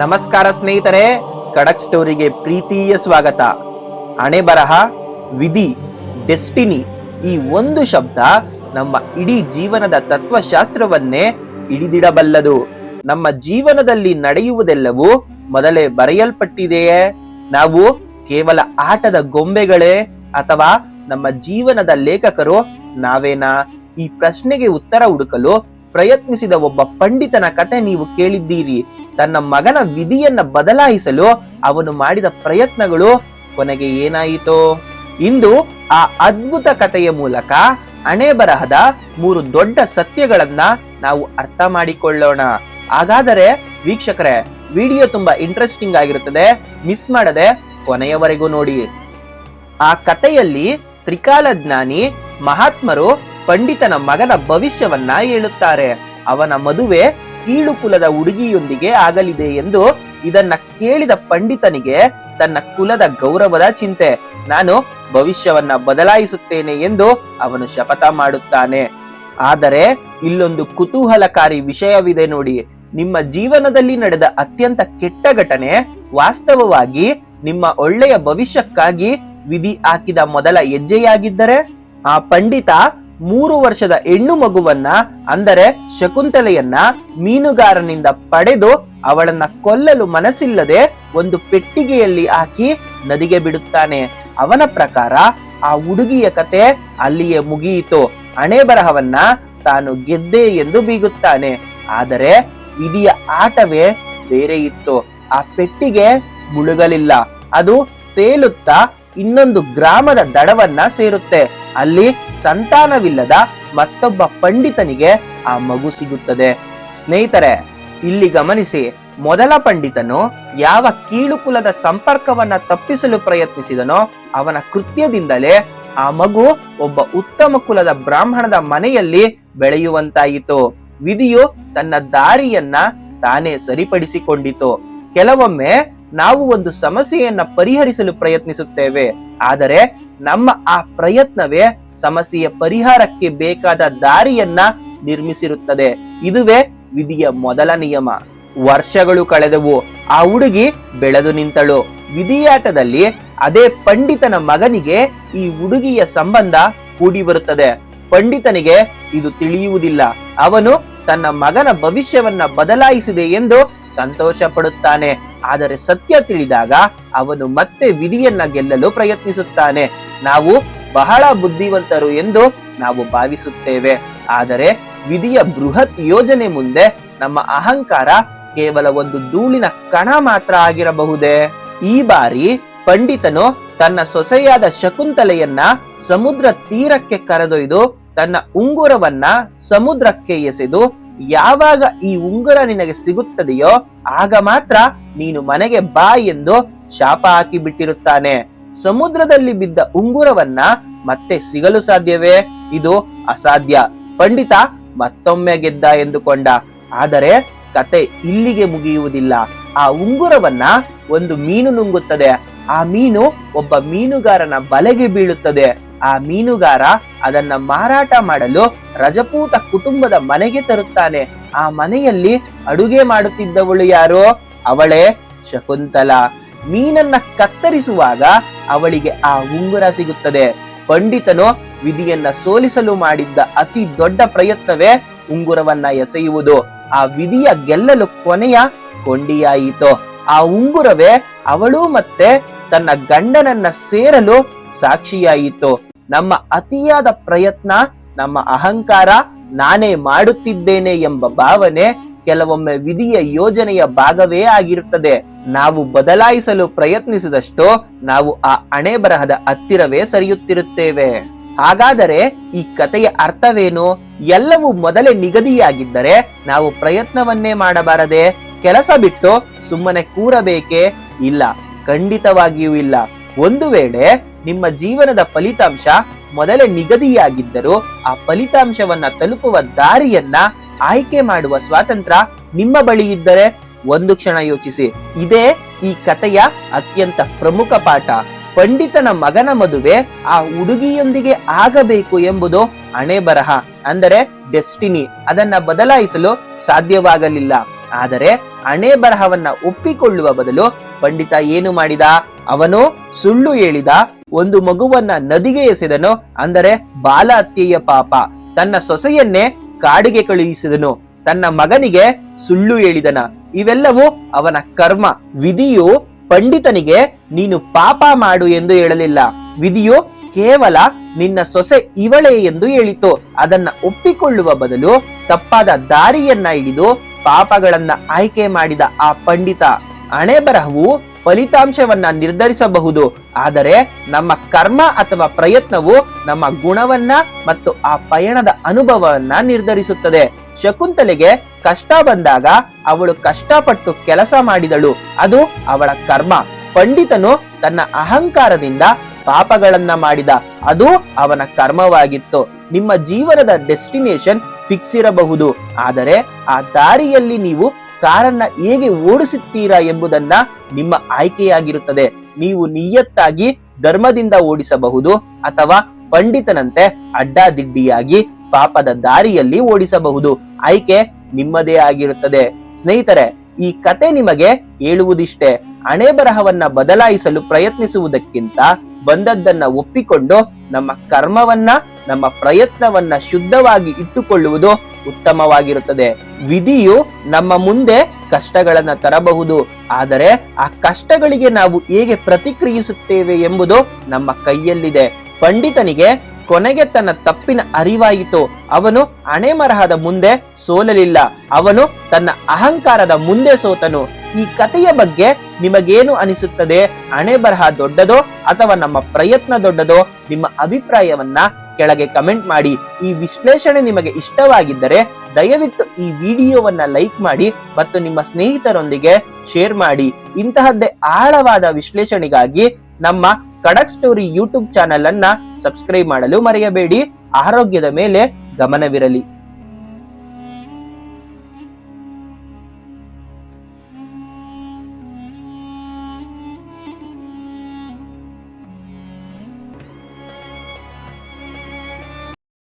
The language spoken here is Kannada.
ನಮಸ್ಕಾರ ಸ್ನೇಹಿತರೆ, ಕಡಕ್ ಸ್ಟೋರಿಗೆ ಪ್ರೀತಿಯ ಸ್ವಾಗತ. ಹಣೆ ಬರಹ, ವಿಧಿ, ಡೆಸ್ಟಿನಿ ಈ ಒಂದು ಶಬ್ದ ನಮ್ಮ ಇಡೀ ಜೀವನದ ತತ್ವಶಾಸ್ತ್ರವನ್ನೇ ಹಿಡಿದಿಡಬಲ್ಲದು. ನಮ್ಮ ಜೀವನದಲ್ಲಿ ನಡೆಯುವುದೆಲ್ಲವೂ ಮೊದಲೇ ಬರೆಯಲ್ಪಟ್ಟಿದೆಯೇ? ನಾವು ಕೇವಲ ಆಟದ ಗೊಂಬೆಗಳೇ ಅಥವಾ ನಮ್ಮ ಜೀವನದ ಲೇಖಕರು ನಾವೇನಾ? ಈ ಪ್ರಶ್ನೆಗೆ ಉತ್ತರ ಹುಡುಕಲು ಪ್ರಯತ್ನಿಸಿದ ಒಬ್ಬ ಪಂಡಿತನ ಕತೆ ನೀವು ಕೇಳಿದ್ದೀರಿ. ತನ್ನ ಮಗನ ವಿಧಿಯನ್ನ ಬದಲಾಯಿಸಲು ಅವನು ಮಾಡಿದ ಪ್ರಯತ್ನಗಳು ಕೊನೆಗೆ ಏನಾಯಿತು? ಇಂದು ಆ ಅದ್ಭುತ ಕಥೆಯ ಮೂಲಕ ಅಣೆ ಬರಹದ ಮೂರು ದೊಡ್ಡ ಸತ್ಯಗಳನ್ನ ನಾವು ಅರ್ಥ ಮಾಡಿಕೊಳ್ಳೋಣ. ಹಾಗಾದರೆ ವೀಕ್ಷಕರೇ, ವಿಡಿಯೋ ತುಂಬಾ ಇಂಟ್ರೆಸ್ಟಿಂಗ್ ಆಗಿರುತ್ತದೆ. ಮಿಸ್ ಮಾಡದೆ ಕೊನೆಯವರೆಗೂ ನೋಡಿ. ಆ ಕಥೆಯಲ್ಲಿ ತ್ರಿಕಾಲಜ್ಞಾನಿ ಮಹಾತ್ಮರು ಪಂಡಿತನ ಮಗನ ಭವಿಷ್ಯವನ್ನ ಹೇಳುತ್ತಾರೆ. ಅವನ ಮದುವೆ ಕೀಳು ಕುಲದ ಹುಡುಗಿಯೊಂದಿಗೆ ಆಗಲಿದೆ ಎಂದು ಇದನ್ನ ಕೇಳಿದ ಪಂಡಿತನಿಗೆ ತನ್ನ ಕುಲದ ಗೌರವದ ಚಿಂತೆ. ನಾನು ಭವಿಷ್ಯವನ್ನ ಬದಲಾಯಿಸುತ್ತೇನೆ ಎಂದು ಅವನು ಶಪಥ ಮಾಡುತ್ತಾನೆ. ಆದರೆ ಇಲ್ಲೊಂದು ಕುತೂಹಲಕಾರಿ ವಿಷಯವಿದೆ ನೋಡಿ. ನಿಮ್ಮ ಜೀವನದಲ್ಲಿ ನಡೆದ ಅತ್ಯಂತ ಕೆಟ್ಟ ಘಟನೆ ವಾಸ್ತವವಾಗಿ ನಿಮ್ಮ ಒಳ್ಳೆಯ ಭವಿಷ್ಯಕ್ಕಾಗಿ ವಿಧಿ ಹಾಕಿದ ಮೊದಲ ಹೆಜ್ಜೆಯಾಗಿದ್ದರೆ? ಆ ಪಂಡಿತ ಮೂರು ವರ್ಷದ ಹೆಣ್ಣು ಮಗುವನ್ನ, ಅಂದರೆ ಶಕುಂತಲೆಯನ್ನ ಮೀನುಗಾರನಿಂದ ಪಡೆದು ಅವಳನ್ನ ಕೊಲ್ಲಲು ಮನಸ್ಸಿಲ್ಲದೆ ಒಂದು ಪೆಟ್ಟಿಗೆಯಲ್ಲಿ ಹಾಕಿ ನದಿಗೆ ಬಿಡುತ್ತಾನೆ. ಅವನ ಪ್ರಕಾರ ಆ ಹುಡುಗಿಯ ಕತೆ ಅಲ್ಲಿಯೇ ಮುಗಿಯಿತು. ಹಣೆ ಬರಹವನ್ನ ತಾನು ಗೆದ್ದೆ ಎಂದು ಬೀಗುತ್ತಾನೆ. ಆದರೆ ವಿಧಿಯ ಆಟವೇ ಬೇರೆ ಇತ್ತು. ಆ ಪೆಟ್ಟಿಗೆ ಮುಳುಗಲಿಲ್ಲ. ಅದು ತೇಲುತ್ತಾ ಇನ್ನೊಂದು ಗ್ರಾಮದ ದಡವನ್ನ ಸೇರುತ್ತೆ. ಅಲ್ಲಿ ಸಂತಾನವಿಲ್ಲದ ಮತ್ತೊಬ್ಬ ಪಂಡಿತನಿಗೆ ಆ ಮಗು ಸಿಗುತ್ತದೆ. ಸ್ನೇಹಿತರೆ, ಇಲ್ಲಿ ಗಮನಿಸಿ, ಮೊದಲ ಪಂಡಿತನು ಯಾವ ಕೀಳು ಕುಲದ ಸಂಪರ್ಕವನ್ನ ತಪ್ಪಿಸಲು ಪ್ರಯತ್ನಿಸಿದನೋ ಅವನ ಕೃತ್ಯದಿಂದಲೇ ಆ ಮಗು ಒಬ್ಬ ಉತ್ತಮ ಕುಲದ ಬ್ರಾಹ್ಮಣದ ಮನೆಯಲ್ಲಿ ಬೆಳೆಯುವಂತಾಯಿತು. ವಿಧಿಯು ತನ್ನ ದಾರಿಯನ್ನ ತಾನೇ ಸರಿಪಡಿಸಿಕೊಂಡಿತು. ಕೆಲವೊಮ್ಮೆ ನಾವು ಒಂದು ಸಮಸ್ಯೆಯನ್ನ ಪರಿಹರಿಸಲು ಪ್ರಯತ್ನಿಸುತ್ತೇವೆ. ಆದರೆ ನಮ್ಮ ಆ ಪ್ರಯತ್ನವೇ ಸಮಸ್ಯೆಯ ಪರಿಹಾರಕ್ಕೆ ಬೇಕಾದ ದಾರಿಯನ್ನ ನಿರ್ಮಿಸಿರುತ್ತದೆ. ಇದುವೇ ವಿಧಿಯ ಮೊದಲ ನಿಯಮ. ವರ್ಷಗಳು ಕಳೆದವು, ಆ ಹುಡುಗಿ ಬೆಳೆದು ನಿಂತಳು. ವಿಧಿಯಾಟದಲ್ಲಿ ಅದೇ ಪಂಡಿತನ ಮಗನಿಗೆ ಈ ಹುಡುಗಿಯ ಸಂಬಂಧ ಕೂಡಿ ಬರುತ್ತದೆ ಪಂಡಿತನಿಗೆ ಇದು ತಿಳಿಯುವುದಿಲ್ಲ. ಅವನು ತನ್ನ ಮಗನ ಭವಿಷ್ಯವನ್ನ ಬದಲಾಯಿಸಿದೆ ಎಂದು ಸಂತೋಷ ಪಡುತ್ತಾನೆ ಆದರೆ ಸತ್ಯ ತಿಳಿದಾಗ ಅವನು ಮತ್ತೆ ವಿಧಿಯನ್ನ ಗೆಲ್ಲಲು ಪ್ರಯತ್ನಿಸುತ್ತಾನೆ. ನಾವು ಬಹಳ ಬುದ್ಧಿವಂತರು ಎಂದು ನಾವು ಭಾವಿಸುತ್ತೇವೆ. ಆದರೆ ವಿಧಿಯ ಬೃಹತ್ ಯೋಜನೆ ಮುಂದೆ ನಮ್ಮ ಅಹಂಕಾರ ಕೇವಲ ಒಂದು ಧೂಳಿನ ಕಣ ಮಾತ್ರ ಆಗಿರಬಹುದೇ? ಈ ಬಾರಿ ಪಂಡಿತನು ತನ್ನ ಸೊಸೆಯಾದ ಶಕುಂತಲೆಯನ್ನ ಸಮುದ್ರ ತೀರಕ್ಕೆ ಕರೆದೊಯ್ದು ತನ್ನ ಉಂಗುರವನ್ನ ಸಮುದ್ರಕ್ಕೆ ಎಸೆದು ಯಾವಾಗ ಈ ಉಂಗುರ ನಿನಗೆ ಸಿಗುತ್ತದೆಯೋ ಆಗ ಮಾತ್ರ ನೀನು ಮನೆಗೆ ಬಾ ಎಂದು ಶಾಪ ಹಾಕಿ ಬಿಟ್ಟಿರುತ್ತಾನೆ. ಸಮುದ್ರದಲ್ಲಿ ಬಿದ್ದ ಉಂಗುರವನ್ನ ಮತ್ತೆ ಸಿಗಲು ಸಾಧ್ಯವೇ? ಇದು ಅಸಾಧ್ಯ. ಪಂಡಿತ ಮತ್ತೊಮ್ಮೆ ಗೆದ್ದ ಎಂದುಕೊಂಡ. ಆದರೆ ಕತೆ ಇಲ್ಲಿಗೆ ಮುಗಿಯುವುದಿಲ್ಲ. ಆ ಉಂಗುರವನ್ನ ಒಂದು ಮೀನು ನುಂಗುತ್ತದೆ. ಆ ಮೀನು ಒಬ್ಬ ಮೀನುಗಾರನ ಬಲೆಗೆ ಬೀಳುತ್ತದೆ. ಆ ಮೀನುಗಾರ ಅದನ್ನ ಮಾರಾಟ ಮಾಡಲು ರಜಪೂತ ಕುಟುಂಬದ ಮನೆಗೆ ತರುತ್ತಾನೆ. ಆ ಮನೆಯಲ್ಲಿ ಅಡುಗೆ ಮಾಡುತ್ತಿದ್ದವಳು ಯಾರು? ಅವಳೇ ಶಕುಂತಲ. ಮೀನನ್ನ ಕತ್ತರಿಸುವಾಗ ಅವಳಿಗೆ ಆ ಉಂಗುರ ಸಿಗುತ್ತದೆ. ಪಂಡಿತನು ವಿಧಿಯನ್ನ ಸೋಲಿಸಲು ಮಾಡಿದ್ದ ಅತಿ ದೊಡ್ಡ ಪ್ರಯತ್ನವೇ ಉಂಗುರವನ್ನ ಎಸೆಯುವುದು. ಆ ವಿಧಿಯ ಗೆಲ್ಲಲು ಕೊನೆಯ ಕೊಂಡಿಯಾಯಿತು. ಆ ಉಂಗುರವೇ ಅವಳು ಮತ್ತೆ ತನ್ನ ಗಂಡನನ್ನ ಸೇರಲು ಸಾಕ್ಷಿಯಾಯಿತು. ನಮ್ಮ ಅತಿಯಾದ ಪ್ರಯತ್ನ, ನಮ್ಮ ಅಹಂಕಾರ ನಾನೇ ಮಾಡುತ್ತಿದ್ದೇನೆ ಎಂಬ ಭಾವನೆ ಕೆಲವೊಮ್ಮೆ ವಿಧಿಯ ಯೋಜನೆಯ ಭಾಗವೇ ಆಗಿರುತ್ತದೆ. ನಾವು ಬದಲಾಯಿಸಲು ಪ್ರಯತ್ನಿಸಿದಷ್ಟು ನಾವು ಆ ಅಣೆ ಬರಹದ ಹತ್ತಿರವೇ ಸರಿಯುತ್ತಿರುತ್ತೇವೆ. ಹಾಗಾದರೆ ಈ ಕಥೆಯ ಅರ್ಥವೇನು? ಎಲ್ಲವೂ ಮೊದಲೇ ನಿಗದಿಯಾಗಿದ್ದರೆ ನಾವು ಪ್ರಯತ್ನವನ್ನೇ ಮಾಡಬಾರದೆ? ಕೆಲಸ ಬಿಟ್ಟು ಸುಮ್ಮನೆ ಕೂರಬೇಕೇ? ಇಲ್ಲ, ಖಂಡಿತವಾಗಿಯೂ ಇಲ್ಲ. ಒಂದು ವೇಳೆ ನಿಮ್ಮ ಜೀವನದ ಫಲಿತಾಂಶ ಮೊದಲೇ ನಿಗದಿಯಾಗಿದ್ದರೂ ಆ ಫಲಿತಾಂಶವನ್ನ ತಲುಪುವ ದಾರಿಯನ್ನ ಆಯ್ಕೆ ಮಾಡುವ ಸ್ವಾತಂತ್ರ್ಯ ನಿಮ್ಮ ಬಳಿ ಇದ್ದರೆ. ಒಂದು ಕ್ಷಣ ಯೋಚಿಸಿ. ಇದೇ ಈ ಕಥೆಯ ಅತ್ಯಂತ ಪ್ರಮುಖ ಪಾಠ. ಪಂಡಿತನ ಮಗನ ಮದುವೆ ಆ ಹುಡುಗಿಯೊಂದಿಗೆ ಆಗಬೇಕು ಎಂಬುದು ಹಣೆ ಬರಹ, ಅಂದರೆ ಡೆಸ್ಟಿನಿ. ಅದನ್ನ ಬದಲಾಯಿಸಲು ಸಾಧ್ಯವಾಗಲಿಲ್ಲ. ಆದರೆ ಹಣೆ ಬರಹವನ್ನ ಒಪ್ಪಿಕೊಳ್ಳುವ ಬದಲು ಪಂಡಿತ ಏನು ಮಾಡಿದ? ಅವನು ಸುಳ್ಳು ಹೇಳಿದ ಒಂದು ಮಗುವನ್ನ ನದಿಗೆ ಎಸೆದನು, ಅಂದರೆ ಬಾಲ ಹತ್ಯೆಯ ಪಾಪ. ತನ್ನ ಸೊಸೆಯನ್ನೇ ಕಾಡಿಗೆ ಕಳುಹಿಸಿದನು. ತನ್ನ ಮಗನಿಗೆ ಸುಳ್ಳು ಹೇಳಿದನ. ಇವೆಲ್ಲವೂ ಅವನ ಕರ್ಮ. ವಿಧಿಯು ಪಂಡಿತನಿಗೆ, ನೀನು ಪಾಪ ಮಾಡು ಎಂದು ಹೇಳಲಿಲ್ಲ. ವಿಧಿಯು ಕೇವಲ ನಿನ್ನ ಸೊಸೆ ಇವಳೇ ಎಂದು ಹೇಳಿತು. ಅದನ್ನ ಒಪ್ಪಿಕೊಳ್ಳುವ ಬದಲು ತಪ್ಪಾದ ದಾರಿಯನ್ನ ಹಿಡಿದು ಪಾಪಗಳನ್ನ ಆಯ್ಕೆ ಮಾಡಿದ ಆ ಪಂಡಿತ. ಹಣೆ ಬರಹವು ಫಲಿತಾಂಶವನ್ನ ನಿರ್ಧರಿಸಬಹುದು. ಆದರೆ ನಮ್ಮ ಕರ್ಮ ಅಥವಾ ಪ್ರಯತ್ನವು ನಮ್ಮ ಗುಣವನ್ನ ಮತ್ತು ಆ ಪಯಣದ ಅನುಭವವನ್ನ ನಿರ್ಧರಿಸುತ್ತದೆ. ಶಕುಂತಲೆಗೆ ಕಷ್ಟ ಬಂದಾಗ ಅವಳು ಕಷ್ಟಪಟ್ಟು ಕೆಲಸ ಮಾಡಿದಳು. ಅದು ಅವಳ ಕರ್ಮ. ಪಂಡಿತನು ತನ್ನ ಅಹಂಕಾರದಿಂದ ಪಾಪಗಳನ್ನ ಮಾಡಿದ. ಅದು ಅವನ ಕರ್ಮವಾಗಿತ್ತು. ನಿಮ್ಮ ಜೀವನದ ಡೆಸ್ಟಿನೇಷನ್ ಫಿಕ್ಸ್ ಇರಬಹುದು. ಆದರೆ ಆ ದಾರಿಯಲ್ಲಿ ನೀವು ಕಾರನ್ನ ಹೇಗೆ ಓಡಿಸುತ್ತೀರಾ ಎಂಬುದನ್ನ ನಿಮ್ಮ ಆಯ್ಕೆಯಾಗಿರುತ್ತದೆ. ನೀವು ನಿಯತ್ತಾಗಿ ಧರ್ಮದಿಂದ ಓಡಿಸಬಹುದು ಅಥವಾ ಪಂಡಿತನಂತೆ ಅಡ್ಡಾದಿಡ್ಡಿಯಾಗಿ ಪಾಪದ ದಾರಿಯಲ್ಲಿ ಓಡಿಸಬಹುದು. ಆಯ್ಕೆ ನಿಮ್ಮದೇ ಆಗಿರುತ್ತದೆ. ಸ್ನೇಹಿತರೆ, ಈ ಕತೆ ನಿಮಗೆ ಹೇಳುವುದಿಷ್ಟೇ. ಹಣೆ ಬರಹವನ್ನ ಬದಲಾಯಿಸಲು ಪ್ರಯತ್ನಿಸುವುದಕ್ಕಿಂತ ಬಂದದ್ದನ್ನ ಒಪ್ಪಿಕೊಂಡು ನಮ್ಮ ಕರ್ಮವನ್ನ, ನಮ್ಮ ಪ್ರಯತ್ನವನ್ನ ಶುದ್ಧವಾಗಿ ಇಟ್ಟುಕೊಳ್ಳುವುದು ಉತ್ತಮವಾಗಿರುತ್ತದೆ. ವಿಧಿಯು ನಮ್ಮ ಮುಂದೆ ಕಷ್ಟಗಳನ್ನು ತರಬಹುದು. ಆದರೆ ಆ ಕಷ್ಟಗಳಿಗೆ ನಾವು ಹೇಗೆ ಪ್ರತಿಕ್ರಿಯಿಸುತ್ತೇವೆ ಎಂಬುದು ನಮ್ಮ ಕೈಯಲ್ಲಿದೆ. ಪಂಡಿತನಿಗೆ ಕೊನೆಗೆ ತನ್ನ ತಪ್ಪಿನ ಅರಿವಾಯಿತು. ಅವನು ಹಣೆ ಮರಹದ ಮುಂದೆ ಸೋಲಲಿಲ್ಲ. ಅವನು ತನ್ನ ಅಹಂಕಾರದ ಮುಂದೆ ಸೋತನು. ಈ ಕಥೆಯ ಬಗ್ಗೆ ನಿಮಗೇನು ಅನಿಸುತ್ತದೆ? ಹಣೆ ಬರಹ ದೊಡ್ಡದೋ ಅಥವಾ ನಮ್ಮ ಪ್ರಯತ್ನ ದೊಡ್ಡದೋ? ನಿಮ್ಮ ಅಭಿಪ್ರಾಯವನ್ನ ಕೆಳಗೆ ಕಮೆಂಟ್ ಮಾಡಿ. ಈ ವಿಶ್ಲೇಷಣೆ ನಿಮಗೆ ಇಷ್ಟವಾಗಿದ್ದರೆ ದಯವಿಟ್ಟು ಈ ವಿಡಿಯೋವನ್ನ ಲೈಕ್ ಮಾಡಿ ಮತ್ತು ನಿಮ್ಮ ಸ್ನೇಹಿತರೊಂದಿಗೆ ಶೇರ್ ಮಾಡಿ. ಇಂತಹದ್ದೇ ಆಳವಾದ ವಿಶ್ಲೇಷಣೆಗಾಗಿ ನಮ್ಮ ಕಡಕ್ ಸ್ಟೋರಿ ಯೂಟ್ಯೂಬ್ ಚಾನೆಲ್ ಅನ್ನ ಸಬ್ಸ್ಕ್ರೈಬ್ ಮಾಡಲು ಮರೆಯಬೇಡಿ. ಆರೋಗ್ಯದ ಮೇಲೆ ಗಮನವಿರಲಿ.